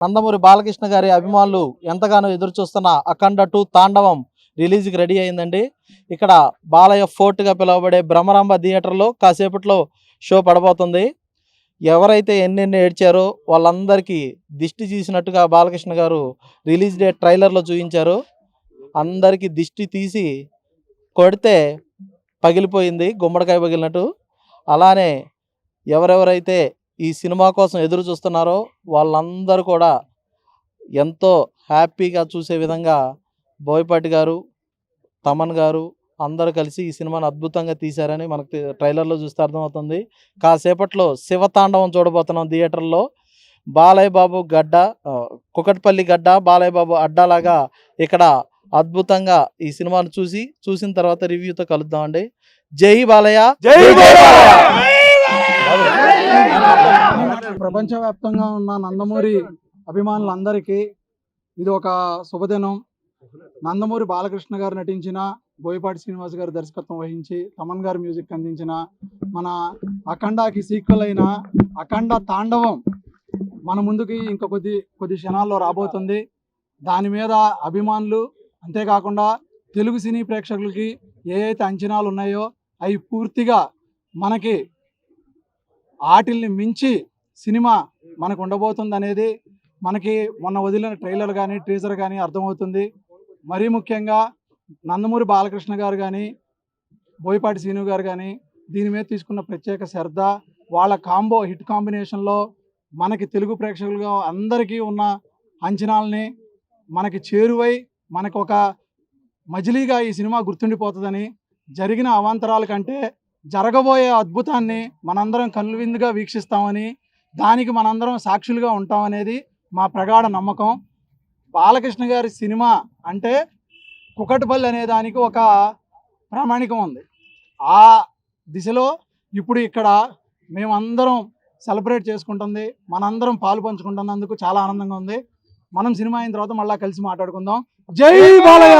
నందమూరి బాలకృష్ణ గారి అభిమానులు ఎంతగానో ఎదురు చూస్తున్న అఖండ టూ తాండవం రిలీజ్కి రెడీ అయిందండి. ఇక్కడ బాలయ్య ఫోర్ట్గా పిలువబడే భ్రమరాంబ థియేటర్లో కాసేపట్లో షో పడబోతుంది. ఎవరైతే ఎన్నెన్ని ఏడ్చారో వాళ్ళందరికీ దిష్టి తీసినట్టుగా బాలకృష్ణ గారు రిలీజ్ డే ట్రైలర్లో చూపించారు. అందరికీ దిష్టి తీసి కొడితే పగిలిపోయింది గుమ్మడికాయ పగిలినట్టు. అలానే ఎవరెవరైతే ఈ సినిమా కోసం ఎదురు చూస్తున్నారో వాళ్ళందరూ కూడా ఎంతో హ్యాపీగా చూసే విధంగా బోయపాటి గారు తమన్ గారు అందరూ కలిసి ఈ సినిమాను అద్భుతంగా తీశారని మనకు ట్రైలర్లో చూస్తే అర్థమవుతుంది. కాసేపట్లో శివతాండవం చూడబోతున్నాం థియేటర్లో. బాలయ్య బాబు గడ్డ కుకట్పల్లి గడ్డ బాలయ్య బాబు అడ్డాలాగా ఇక్కడ అద్భుతంగా ఈ సినిమాను చూసి చూసిన తర్వాత రివ్యూతో కలుద్దామండి. జై బాలయ్య! జై బాలయ్య! ప్రపంచవ్యాప్తంగా ఉన్న నందమూరి అభిమానులందరికీ ఇది ఒక శుభదినం. నందమూరి బాలకృష్ణ గారు నటించిన బోయపాటి శ్రీనివాస్ గారు దర్శకత్వం వహించి తమన్ గారు మ్యూజిక్ అందించిన మన అఖండాకి సీక్వెల్ అయిన అఖండ తాండవం మన ముందుకి ఇంకా కొద్ది కొద్ది క్షణాల్లో రాబోతుంది. దాని మీద అభిమానులు అంతేకాకుండా తెలుగు సినీ ప్రేక్షకులకి ఏ అయితే అంచనాలు ఉన్నాయో అవి పూర్తిగా మనకి ఆటిల్ని మించి సినిమా మనకు ఉండబోతుంది అనేది మనకి మొన్న వదిలిన ట్రైలర్ కానీ టీజర్ కానీ అర్థమవుతుంది. మరీ ముఖ్యంగా నందమూరి బాలకృష్ణ గారు కానీ బోయపాటి శ్రీను గారు కానీ దీని మీద తీసుకున్న ప్రత్యేక శ్రద్ధ వాళ్ళ కాంబో హిట్ కాంబినేషన్లో మనకి తెలుగు ప్రేక్షకులుగా అందరికీ ఉన్న అంచనాలని మనకి చేరువై మనకు ఒక మజిలీగా ఈ సినిమా గుర్తుండిపోతుందని జరిగిన అవాంతరాల కంటే జరగబోయే అద్భుతాన్ని మనందరం కనువిందుగా వీక్షిస్తామని దానికి మనందరం సాక్షులుగా ఉంటామనేది మా ప్రగాఢ నమ్మకం. బాలకృష్ణ గారి సినిమా అంటే కుకటిపల్లి అనే దానికి ఒక ప్రామాణికం ఉంది. ఆ దిశలో ఇప్పుడు ఇక్కడ మేమందరం సెలబ్రేట్ చేసుకుంటుంది మనందరం పాలు పంచుకుంటున్నందుకు చాలా ఆనందంగా ఉంది. మనం సినిమా అయిన తర్వాత మళ్ళీ కలిసి మాట్లాడుకుందాం. జై బాలయ్య!